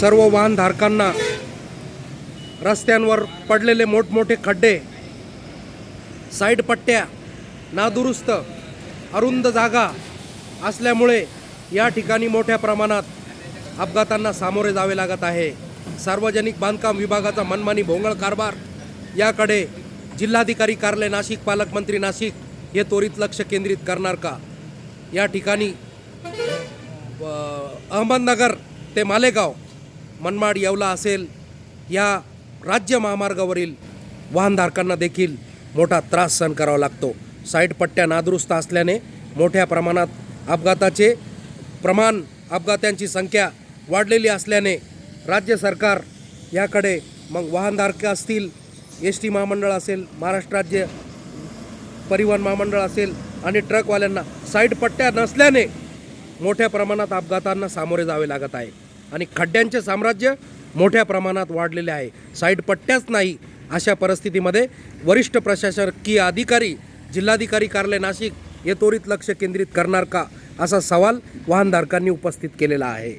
सर्व वाहनधारकांना रस्त्यांवर पडलेले मोठमोठे खड्डे साईड पट्ट्या नादुरुस्त अरुंद जागा असल्यामुळे या ठिकाणी मोठ्या प्रमाणात अपघातांना सामोरे जावे लागत आहे. सार्वजनिक बांधकाम विभागाचा मनमानी भोंगळ कारभार याकडे जिल्हाधिकारी कार्यालय नाशिक पालकमंत्री नाशिक हे त्वरित लक्ष केंद्रित करणार का? या ठिकाणी अहमदनगर ते मालेगाव मनमाड येवला असेल या राज्य महामार्गावरील वाहनधारकांना देखील मोठा त्रास सहन करावा लागतो. साईड पट्ट्या नादुरुस्त असल्याने मोठ्या प्रमाणात अपघाताचे प्रमाण अपघातांची संख्या वाढलेली असल्याने राज्य सरकार याकडे मग वाहनधारक असतील एस टी महामंडळ असेल महाराष्ट्र राज्य परिवहन महामंडळ असेल आणि ट्रकवाल्यांना साईड पट्ट्या नसल्याने मोठ्या प्रमाणात अपघातांना सामोरे जावे लागत आहे. आणि खड्ड्यांचे साम्राज्य मोठ्या प्रमाणात वाढलेले आहे. साईड पट्ट्याच नाही अशा परिस्थितीमध्ये वरिष्ठ प्रशासकीय अधिकारी जिल्हाधिकारी कार्यालय नाशिक हे त्वरित लक्ष केंद्रित करणार का? असा सवाल वाहनधारकांनी उपस्थित केलेला आहे.